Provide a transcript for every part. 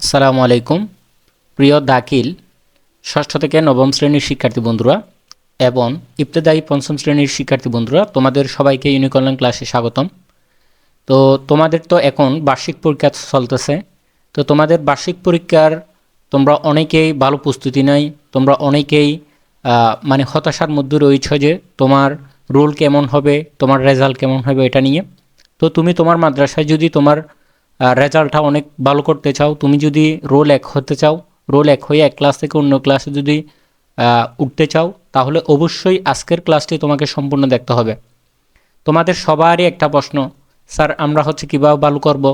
আসসালামু আলাইকুম। প্রিয় দাখিল ষষ্ঠ থেকে নবম শ্রেণির শিক্ষার্থী বন্ধুরা এবং ইবতেদায়ী পঞ্চম শ্রেণির শিক্ষার্থী বন্ধুরা, তোমাদের সবাইকে ইউনিকল্যাণ ক্লাসে স্বাগতম। তো তোমাদের তো এখন বার্ষিক পরীক্ষা চলতেছে। তো তোমাদের বার্ষিক পরীক্ষার তোমরা অনেকেই ভালো প্রস্তুতি নাই। তোমরা অনেকেই মানে হতাশার মধ্যে রয়েছ যে তোমার রোল কেমন হবে, তোমার রেজাল্ট কেমন হবে এটা নিয়ে। তো তুমি তোমার মাদ্রাসায় যদি তোমার রেজাল্টটা অনেক ভালো করতে চাও, তুমি যদি রোল এক হতে চাও রোল এক হয়ে এক ক্লাস থেকে অন্য ক্লাসে যদি উঠতে চাও, তাহলে অবশ্যই আজকের ক্লাসটি তোমাকে সম্পূর্ণ দেখতে হবে। তোমাদের সবারই একটা প্রশ্ন, স্যার, আমরা হচ্ছে কীভাবে ভালো করব?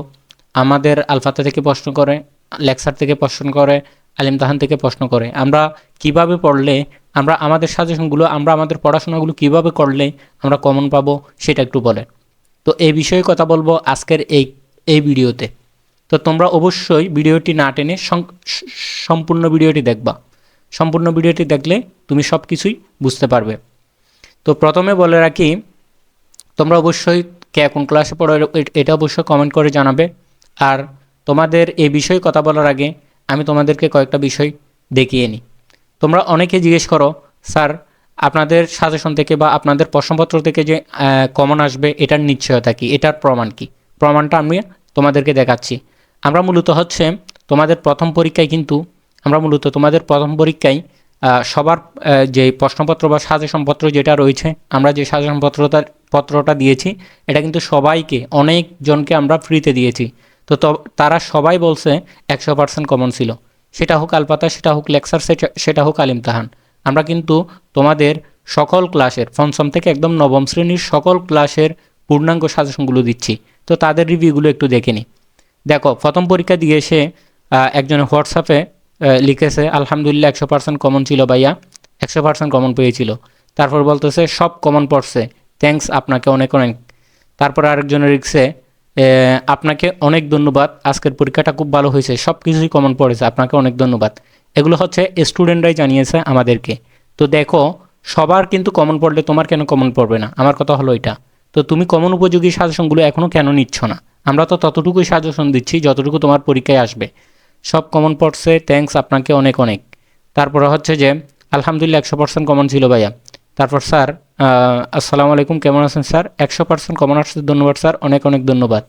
আমাদের আলফাতে থেকে প্রশ্ন করে, লেকচার থেকে প্রশ্ন করে আলিম তাহান থেকে প্রশ্ন করে। আমরা কীভাবে পড়লে, আমরা আমাদের সাজেশনগুলো আমরা আমাদের পড়াশোনাগুলো কীভাবে করলে আমরা কমন পাবো, সেটা একটু বলে। তো এই বিষয়ে কথা বলব আজকের এই এই ভিডিওতে। তো তোমরা অবশ্যই ভিডিওটি না টেনে সম্পূর্ণ ভিডিওটি দেখবা। সম্পূর্ণ ভিডিওটি দেখলে তুমি সব কিছুই বুঝতে পারবে। তো প্রথমে বলে রাখি, তোমরা অবশ্যই কে কোন ক্লাসে পড়ো এটা অবশ্যই কমেন্ট করে জানাবে। আর তোমাদের এই বিষয়ে কথা বলার আগে আমি তোমাদেরকে কয়েকটা বিষয় দেখিয়ে নিই। তোমরা অনেকে জিজ্ঞেস করো, স্যার, আপনাদের সাজেশন থেকে বা আপনাদের প্রশ্নপত্র থেকে যে কমন আসবে, এটার নিশ্চয়তা কি? এটার প্রমাণ কি? প্রমাণটা আমি তোমাদেরকে দেখাচ্ছি। আমরা মূলত হচ্ছে তোমাদের প্রথম পরীক্ষায় কিন্তু, আমরা মূলত তোমাদের প্রথম পরীক্ষায় সবার যে প্রশ্নপত্র বা সাজেশনপত্র যেটা রয়েছে, আমরা যে সাজেশনপত্রটা, পত্রটা দিয়েছি, এটা কিন্তু সবাইকে অনেকজনকে আমরা ফ্রিতে দিয়েছি। তো তারা সবাই বলছে একশো পার্সেন্ট কমন ছিল। সেটা হোক আলপাতা, সেটা হোক লেকচার, সেটা- হোক আলিমতাহান আমরা কিন্তু তোমাদের সকল ক্লাসের পঞ্চম থেকে একদম নবম শ্রেণির সকল ক্লাসের পূর্ণাঙ্গ সাজেশনগুলো দিচ্ছি। তো তাদের রিভিউগুলো একটু দেখে নিই দেখো প্রথম পরীক্ষা দিয়ে আহ, একজন হোয়াটসঅ্যাপে লিখেছে আলহামদুলিল্লাহ একশো পার্সেন্ট কমন ছিল ভাইয়া। একশো পার্সেন্ট কমন পেয়েছিল। তারপর বলতেছে সব কমন পড়ছে। থ্যাঙ্কস আপনাকে অনেক অনেক। তারপর আরেকজনের লিখছে আপনাকে অনেক ধন্যবাদ। আজকের পরীক্ষাটা খুব ভালো হয়েছে। সব কিছুই কমন পড়েছে। আপনাকে অনেক ধন্যবাদ। এগুলো হচ্ছে স্টুডেন্টরাই জানিয়েছে আমাদেরকে। তো দেখো সবার কিন্তু কমন পড়লে তোমার কেন কমন পড়বে না? আমার কথা হলো এটা। তো তুমি কমন উপযোগী সাজেশনগুলো এখনও কেন নিচ্ছ না? আমরা তো ততটুকুই সাজেশন দিচ্ছি, যতটুকু তোমার পরীক্ষায় আসবে। সব কমন পড়ছে থ্যাঙ্কস আপনাকে অনেক অনেক। তারপরে হচ্ছে যে, আলহামদুলিল্লাহ একশো পার্সেন্ট কমন ছিল ভাইয়া। তারপর স্যার আসসালামু আলাইকুম, কেমন আছেন স্যার? একশো পার্সেন্ট কমন আসছে, ধন্যবাদ স্যার, অনেক অনেক ধন্যবাদ।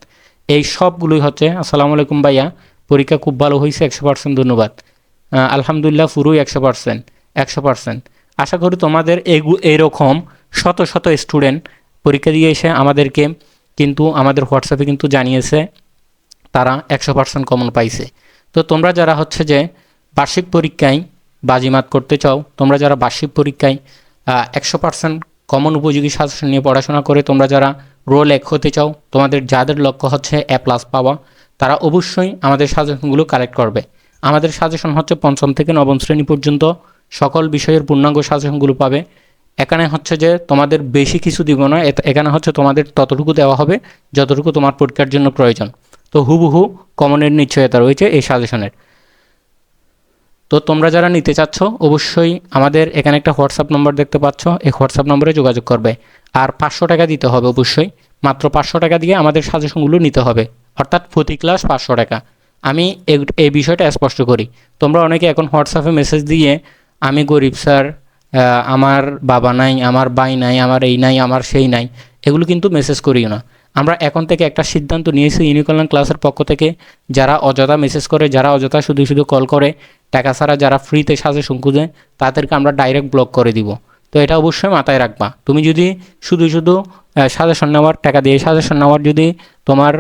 এই সবগুলোই হচ্ছে, আসসালামু আলাইকুম ভাইয়া, পরীক্ষা খুব ভালো হয়েছে, একশো পার্সেন্ট ধন্যবাদ। আলহামদুলিল্লাহ পুরোই একশো পার্সেন্ট একশো পার্সেন্ট আশা করি তোমাদের এগু এইরকম শত শত স্টুডেন্ট পরীক্ষা দিয়ে এসে আমাদেরকে কিন্তু আমাদের হোয়াটসঅ্যাপে কিন্তু জানিয়েছে, তারা একশো পার্সেন্ট কমন পাইছে। তো তোমরা যারা হচ্ছে যে বার্ষিক পরীক্ষায় বাজিমাত করতে চাও, তোমরা যারা বার্ষিক পরীক্ষায় একশো পার্সেন্ট কমন উপযোগী সাজেশন নিয়ে পড়াশোনা করে তোমরা যারা রোল এক হতে চাও, তোমাদের যাদের লক্ষ্য হচ্ছে এ প্লাস পাওয়া, তারা অবশ্যই আমাদের সাজেশনগুলো কালেক্ট করবে। আমাদের সাজেশন হচ্ছে পঞ্চম থেকে নবম শ্রেণি পর্যন্ত সকল বিষয়ের পূর্ণাঙ্গ সাজেশনগুলো পাবে। এখানে হচ্ছে যে তোমাদের বেশি কিছু দিব না এখানে হচ্ছে তোমাদের ততটুকু দেওয়া হবে যতটুকু তোমার পরীক্ষার জন্য প্রয়োজন। তো হুবহু কমনের নিশ্চয়তা রয়েছে এই সাজেশনের। তো তোমরা যারা নিতে চাচ্ছ, অবশ্যই আমাদের এখানে একটা হোয়াটসঅ্যাপ নম্বর দেখতে পাচ্ছ, এই হোয়াটসঅ্যাপ নম্বরে যোগাযোগ করবে। আর পাঁচশো টাকা দিতে হবে অবশ্যই, মাত্র পাঁচশো টাকা দিয়ে আমাদের সাজেশনগুলো নিতে হবে। অর্থাৎ প্রতি ক্লাস পাঁচশো টাকা। আমি এই বিষয়টা স্পষ্ট করি। তোমরা অনেকে এখন হোয়াটসঅ্যাপে মেসেজ দিয়ে, আমি গরিব স্যার আমার বাবা নাই, আমার ভাই নাই, আমার এই নাই, আমার সেই নাই, এগুলো কিন্তু মেসেজ করিও না। আমরা এখন থেকে একটা সিদ্ধান্ত নিয়েছি ইউনিকল্যাণ ক্লাসের পক্ষ থেকে, যারা অযথা মেসেজ করে, যারা অযথা শুধু শুধু কল করে, টাকা ছাড়া যারা ফ্রিতে সাজেশন খুঁজে তাদেরকে আমরা ডাইরেক্ট ব্লক করে দিব। তো এটা অবশ্যই মাথায় রাখবা। তুমি যদি শুধু শুধু সাজেশন নেওয়ার, টাকা দিয়ে সাজেশন নেওয়ার যদি তোমার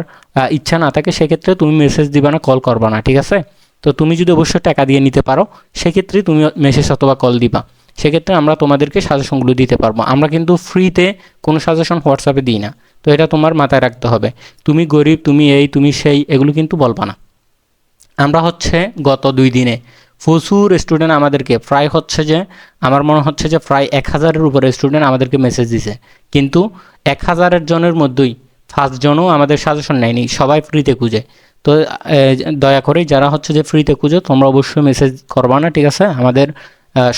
ইচ্ছা না থাকে, সেক্ষেত্রে তুমি মেসেজ দিবা না কল করবা না, ঠিক আছে? তো তুমি যদি অবশ্যই টাকা দিয়ে নিতে পারো, সেক্ষেত্রে তুমি মেসেজ অথবা কল দিবা। সেক্ষেত্রে আমরা তোমাদেরকে সাজেশনগুলো দিতে পারব। আমরা কিন্তু ফ্রিতে কোনো সাজেশন হোয়াটসঅ্যাপে দিই না। তো এটা তোমার মাথায় রাখতে হবে। তুমি গরিব, তুমি এই, তুমি সেই, এগুলো কিন্তু বলবা না। আমরা হচ্ছে গত দুই দিনে প্রচুর স্টুডেন্ট আমাদেরকে, প্রায় হচ্ছে যে, আমার মনে হচ্ছে যে প্রায় এক হাজারের উপরে স্টুডেন্ট আমাদেরকে মেসেজ দিছে। কিন্তু এক হাজারের জনের মধ্যেই ফার্স্ট জনও আমাদের সাজেশন নেয়নি, সবাই ফ্রিতে খুঁজে। তো দয়া করে যারা হচ্ছে যে ফ্রিতে খুঁজো, তোমরা অবশ্যই মেসেজ করবা না, ঠিক আছে? আমাদের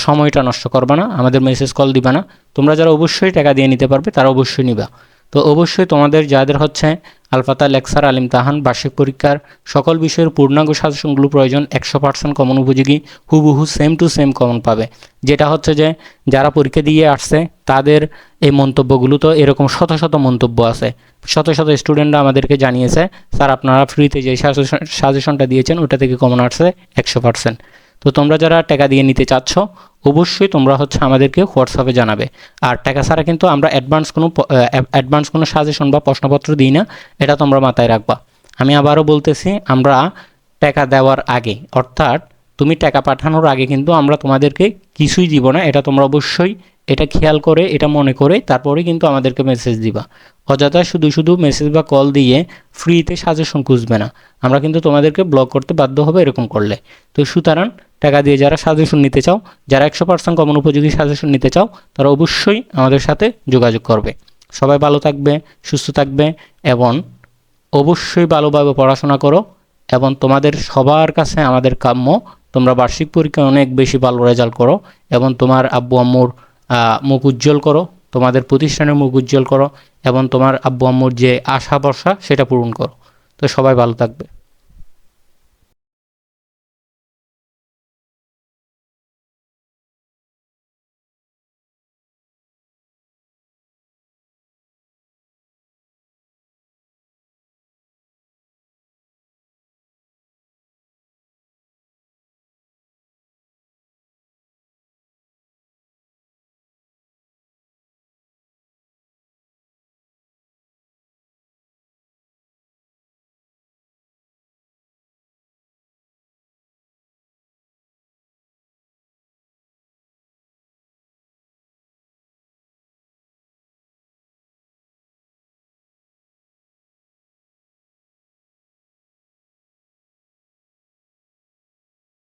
সময়টা নষ্ট করবা না, আমাদের মেসেজ কল দিবা না। তোমরা যারা অবশ্যই টাকা দিয়ে নিতে পারবে, তারা অবশ্যই নিবা। তো অবশ্যই তোমাদের যাদের হচ্ছে আলফাতা লেকচার আলিম তাহান, বার্ষিক পরীক্ষার সকল বিষয়ের পূর্ণাঙ্গ সাজেশনগুলো প্রয়োজন, একশো পার্সেন্ট কমন উপযোগী, হুবহু সেম টু সেম কমন পাবে। যেটা হচ্ছে যে, যারা পরীক্ষা দিয়ে আসছে, তাদের এই মন্তব্যগুলো তো এরকম শত শত মন্তব্য আছে। শত শত স্টুডেন্টরা আমাদেরকে জানিয়েছে স্যার আপনারা ফ্রিতে যে সাজেশনটা দিয়েছেন, ওটা থেকে কমন আসছে, একশো পার্সেন্ট তো তোমরা যারা টাকা দিয়ে নিতে চাচ্ছ, অবশ্যই তোমরা হচ্ছে আমাদেরকে হোয়াটসঅ্যাপে জানাবে। আর টাকা ছাড়া কিন্তু আমরা অ্যাডভান্স কোনো অ্যাডভান্স কোনো সাজেশন বা প্রশ্নপত্র দিই না, এটা তোমরা মাথায় রাখবা। আমি আবারও বলতেছি, আমরা টাকা দেওয়ার আগে, অর্থাৎ তুমি টাকা পাঠানোর আগে কিন্তু আমরা তোমাদেরকে কিছুই দিব না, এটা তোমরা অবশ্যই এটা খেয়াল করে, এটা মনে করে, তারপরে কিন্তু আমাদেরকে মেসেজ দিবা। অযথা শুধু শুধু মেসেজ বা কল দিয়ে ফ্রিতে সাজেশন খুঁজবে না। আমরা কিন্তু তোমাদেরকে ব্লক করতে বাধ্য হবে এরকম করলে। তো সুতরাং টাকা দিয়ে যারা সাজেশন নিতে চাও, যারা একশো পার্সেন্ট কমন উপযোগী সাজেশন নিতে চাও, তারা অবশ্যই আমাদের সাথে যোগাযোগ করবে। সবাই ভালো থাকবে, সুস্থ থাকবে এবং অবশ্যই ভালোভাবে পড়াশোনা করো এবং তোমাদের সবার কাছে আমাদের কাম্য। তোমরা বার্ষিক পরীক্ষায় অনেক বেশি ভালো রেজাল্ট করো এবং তোমার আব্বু আম্মুর মুখ উজ্জ্বল করো, তোমাদের প্রতিষ্ঠানের মুখ উজ্জ্বল করো, এবং তোমার আব্বু আম্মুর যে আশা ভরসা, সেটা পূরণ করো। তো সবাই ভালো থাকবে।